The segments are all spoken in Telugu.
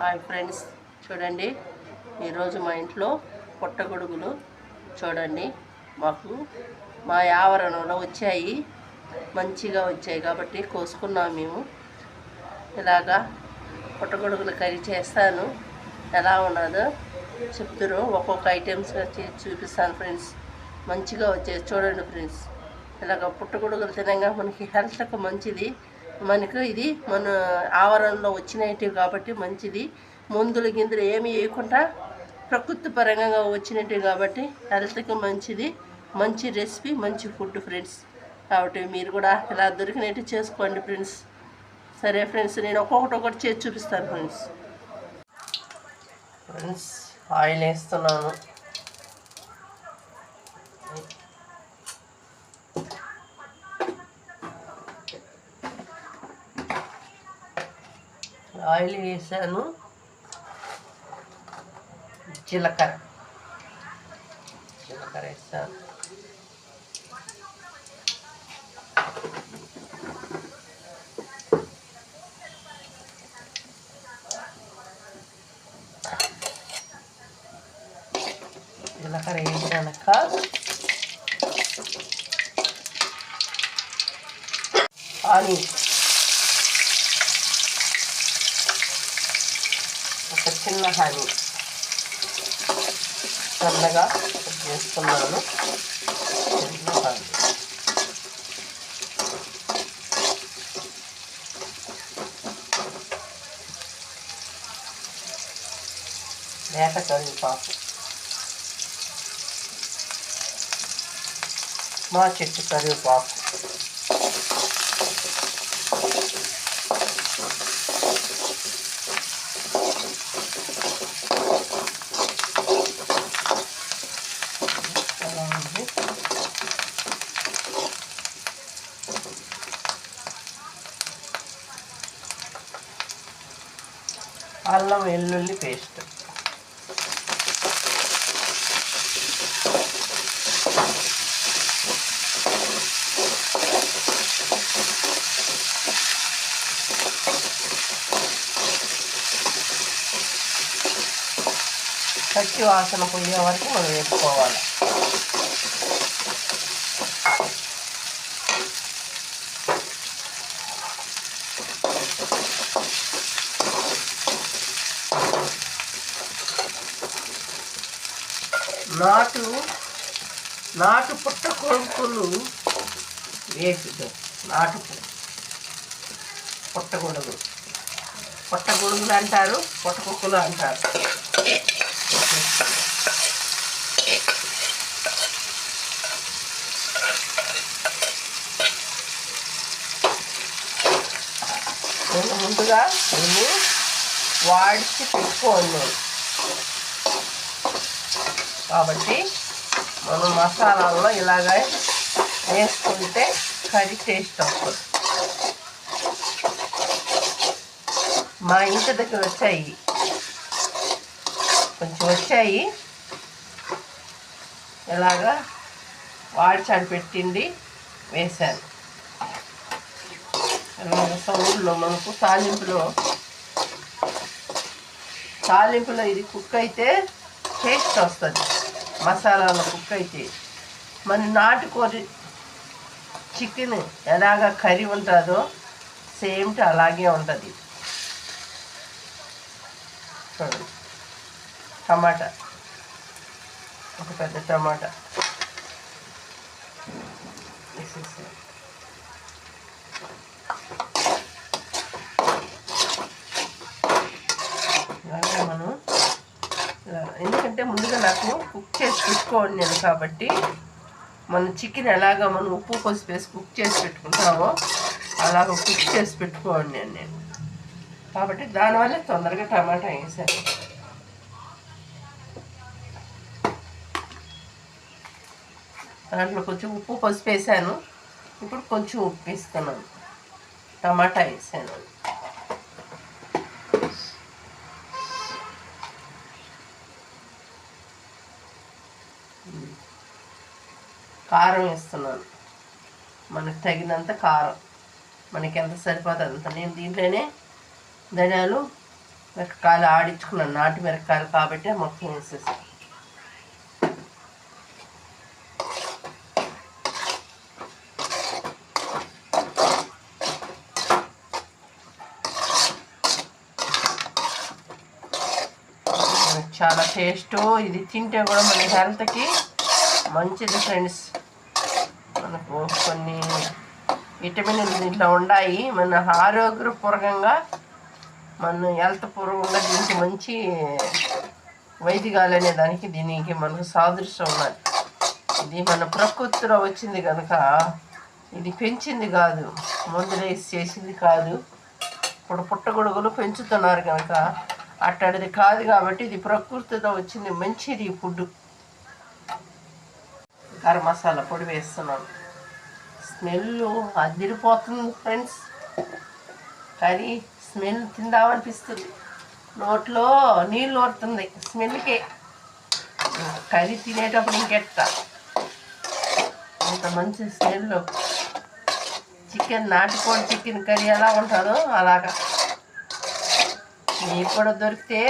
హాయ్ ఫ్రెండ్స్ చూడండి. ఈరోజు మా ఇంట్లో పుట్టగొడుగులు చూడండి. మాకు మా ఆవరణలో వచ్చాయి. మంచిగా వచ్చాయి కాబట్టి కోసుకున్నాం మేము. ఇలాగా పుట్టగొడుగులు కర్రీ చేస్తాను. ఎలా ఉన్నదో చెప్తురు. ఒక్కొక్క ఐటమ్స్ చూపిస్తాను ఫ్రెండ్స్ మంచిగా వచ్చేది చూడండి ఫ్రెండ్స్ ఇలాగ పుట్టగొడుగులు తినగా మనకి హెల్త్కు మంచిది. మనకు ఇది మన ఆవరణలో వచ్చినవి కాబట్టి మంచిది. మందులు గిందులు ఏమి వేయకుండా ప్రకృతి పరంగా వచ్చినట్టు కాబట్టి హెల్త్కి మంచిది. మంచి రెసిపీ మంచి ఫుడ్ ఫ్రెండ్స్. కాబట్టి మీరు కూడా ఇలా దొరికినట్టు చేసుకోండి ఫ్రెండ్స్. సరే ఫ్రెండ్స్ నేను ఒక్కొక్కటి ఒకటి చేసి చూపిస్తాను ఫ్రెండ్స్. ఫ్రెండ్స్ ఆయిల్ వేస్తున్నాను. ఆయిల్ వేసాను జీలకర్ర జీలకర్ర వేసాను జీలకర్ర వేసాక ఆనియన్ ఒక చిన్న హనీ సన్నగా వేసుకున్నాను చిన్న హనీ లేక కరివేపాకు మా చెట్టు కరివేపాకు అల్లం వెల్లుల్లి పేస్ట్. పచ్చి వాసన పోయే వరకు మనం వేసుకోవాలి. నాటు నాటు పుట్ట కొడుకులు వేసి నాటు పుట్టగొడుగు పుట్టగొడుగులు అంటారు పుట్టకుక్కలు అంటారు. ముందుగా మేము వాడిచి పెట్టుకోను కాబట్టి మనం మసాలాల్లో ఇలాగ వేసుకుంటే కర్రీ టేస్ట్ వస్తుంది మా ఇంటి దగ్గర వచ్చాయి. కొంచెం వచ్చాయి. ఇలాగా వాడిచాడు పెట్టింది వేశాను సౌండ్లో మనకు తాలింపులో తాలింపులో ఇది కుక్ అయితే టేస్ట్ వస్తుంది. మసాలాలో కుక్ అయితే మరి నాటుకోరి చికెన్ ఎలాగ కర్రీ ఉంటుందో సేమ్ అలాగే ఉంటుంది. చూడండి టమాటా. ఒక పెద్ద టమాటా. వేసేసాను మనం ఎందుకంటే ముందుగా నాకు కుక్ చేసి పెట్టుకోండి నేను కాబట్టి మనం చికెన్ ఎలాగ మనం ఉప్పు పసుపు వేసి కుక్ చేసి పెట్టుకుంటామో అలాగ కుక్ చేసి పెట్టుకోండి నేను నేను. కాబట్టి దానివల్ల తొందరగా టమాటా వేసాను. దాంట్లో కొంచెం ఉప్పు పసుపు వేసాను. ఇప్పుడు కొంచెం ఉప్పు వేస్తున్నాను. టమాటా వేసాను. కారం వేస్తున్నాను. మనకు తగినంత కారం. మనకి ఎంత సరిపోతుంది అంత. నేను దీంట్లోనే ధనియాలు మిరపకాయలు ఆడించుకున్నాను. నాటి మిరపకాయలు కాబట్టి మొక్క వేసేసాను చాలా టేస్ట్ ఇది తింటే కూడా మన హెల్త్కి మంచిది ఫ్రెండ్స్ మనకు కొన్ని విటమిన్లు దీంట్లో ఉన్నాయి మన ఆరోగ్యపూర్వకంగా మన హెల్త్ పూర్వకంగా దీనికి మంచి వైద్యగాలు అనే దానికి దీనికి మనకు సాదృశ్యం ఉన్నది. ఇది మన ప్రకృతిలో వచ్చింది కనుక ఇది పెంచింది కాదు మందులేసి చేసింది కాదు. ఇప్పుడు పుట్టగొడుగులు పెంచుతున్నారు కనుక అట్టడిది కాదు కాబట్టి ఇది ప్రకృతితో వచ్చింది మంచిది ఫుడ్ గరం మసాలా పొడి వేస్తున్నాను. స్మెల్ అదిరిపోతుంది ఫ్రెండ్స్. Curry smell తిందామనిపిస్తుంది. నోట్లో నీళ్ళు ఓడుతుంది స్మెల్కే. కర్రీ తినేటప్పుడు ఇంకెట్ట. అంత మంచి స్మెల్ చికెన్ నాటుకోడి చికెన్ కర్రీ ఎలా ఉంటుందో అలాగా. మీకు కూడా దొరికితే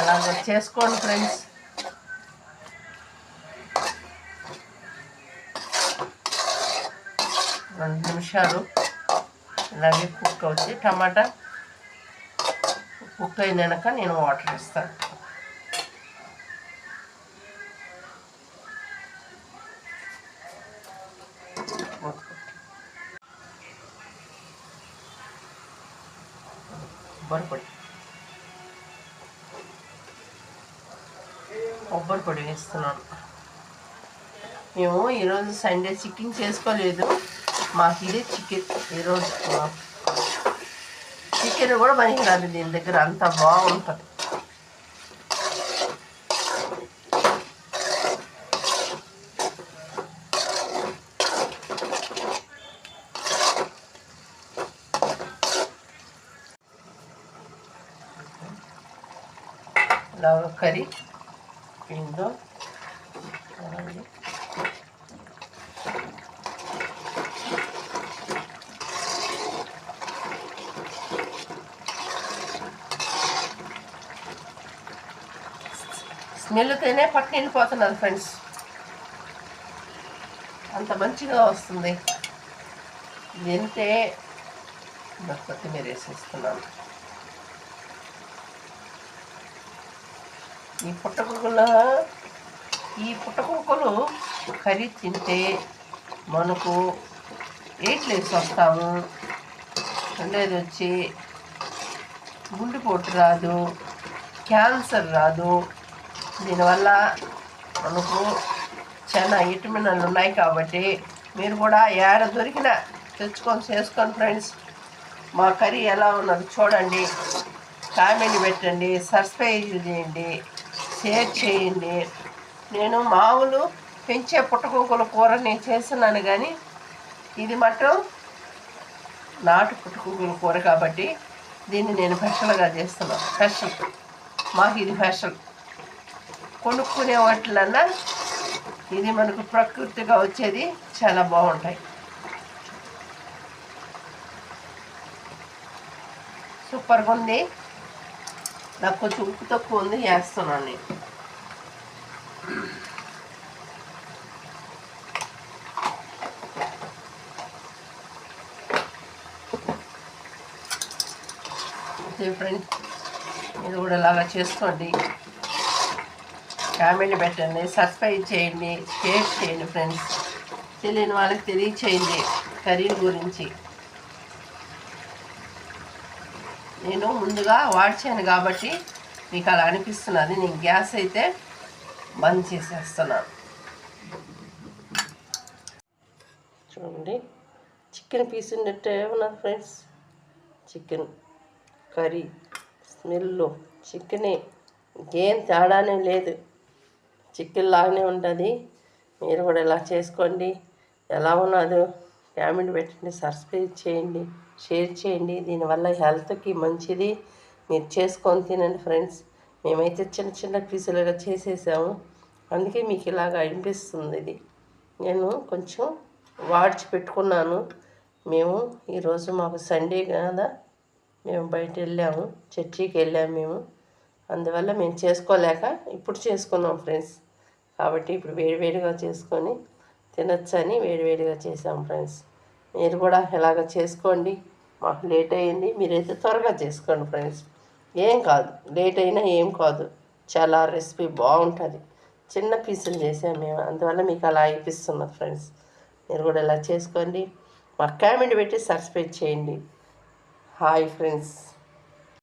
అలాగ చేసుకోండి ఫ్రెండ్స్. రెండు నిమిషాలు. ఇలాగే కుక్ అవుతుంది టమాటా కుక్ అయినాక నేను వాటర్ ఇస్తాను. కొబ్బరి పొడి. కొబ్బరి పొడి వేస్తున్నాను. మేము ఈరోజు సండే చికెన్ చేసుకోలేదు. మాకు ఇదే చికెన్ ఈరోజు చికెన్ కూడా పనికిరాదు దీని దగ్గర అంత బాగుంటుంది ఇలాగ కర్రీ పిండిలో స్మెల్తోనే పట్టుకెళ్ళిపోతున్నాను ఫ్రెండ్స్. అంత మంచిగా వస్తుంది. తింటే కొత్తిమీర వేసేస్తున్నాను. ఈ పుట్టకుక్కల ఈ పుట్టకుక్కలు కర్రీ తింటే మనకు ఎయిట్లేసి వస్తాము. రెండేది వచ్చి గుండెపోటు రాదు క్యాన్సర్ రాదు. దీనివల్ల మనకు చాలా విటమిన్లు ఉన్నాయి కాబట్టి మీరు కూడా ఏడ దొరికిన తెచ్చుకొని చేసుకోండి ఫ్రెండ్స్. మా కర్రీ ఎలా ఉన్నది చూడండి. కామెంట్ పెట్టండి సబ్స్క్రైబ్ చేయండి షేర్ చేయండి. నేను మామూలు పెంచే పుట్టకొంకుల కూర నేను చేస్తున్నాను కానీ ఇది మటం నాటు పుట్టుకుంకుల కూర కాబట్టి దీన్ని నేను స్పెషల్గా చేస్తున్నాను. స్పెషల్. మాకు ఇది స్పెషల్. కొనుక్కునే వాటిలన్నా ఇది మనకు ప్రకృతిగా వచ్చేది చాలా బాగుంటాయి. సూపర్గా ఉంది. నాకు కొంచెం ఉప్పు తక్కువ ఉంది వేస్తున్నాను నేను. ఫ్రెండ్స్ ఇది కూడా ఇలాగా చేసుకోండి. కామెంట్ పెట్టండి సబ్స్క్రైబ్ చేయండి షేర్ చేయండి ఫ్రెండ్స్. తెలియని వాళ్ళకి తెలియచేయండి కర్రీ గురించి. నేను ముందుగా వాడ్చాను కాబట్టి మీకు అలా అనిపిస్తున్నది. నేను గ్యాస్ అయితే బంద్ చేసేస్తున్నాను చూడండి. చికెన్ పీస్ ఉన్నట్టే ఉన్నది ఫ్రెండ్స్. చికెన్ కర్రీ స్మెల్ చికెనే. ఇంకేం తేడానే లేదు. చికెన్ ఉంటుంది. మీరు కూడా ఇలా చేసుకోండి. ఎలా ఉన్నదో కామెంట్ పెట్టండి సబ్స్క్రైబ్ చేయండి షేర్ చేయండి. దీనివల్ల హెల్త్కి మంచిది. మీరు చేసుకొని తినండి ఫ్రెండ్స్. మేమైతే చిన్న చిన్న పీసులుగా చేసేసాము. అందుకే మీకు ఇలాగ అనిపిస్తుంది ఇది. నేను కొంచెం వాడ్చి పెట్టుకున్నాను. మేము ఈరోజు మాకు సండే కదా. మేము బయట వెళ్ళాము చర్చికి వెళ్ళాము మేము. అందువల్ల మేము చేసుకోలేక ఇప్పుడు చేసుకున్నాం ఫ్రెండ్స్. కాబట్టి ఇప్పుడు వేడివేడిగా చేసుకొని తినొచ్చని వేడివేడిగా చేసాం ఫ్రెండ్స్. మీరు కూడా ఇలాగ చేసుకోండి. మాకు లేట్ అయ్యింది. మీరైతే త్వరగా చేసుకోండి ఫ్రెండ్స్. ఏం కాదు. లేట్ అయినా ఏం కాదు. చాలా రెసిపీ బాగుంటుంది. చిన్న పీసులు చేసాము మేము. అందువల్ల మీకు అలా అయిపిస్తున్నది ఫ్రెండ్స్. మీరు కూడా ఇలా చేసుకోండి. మాకు కామెంట్ పెట్టి సబ్స్క్రైబ్ చేయండి. Hi friends.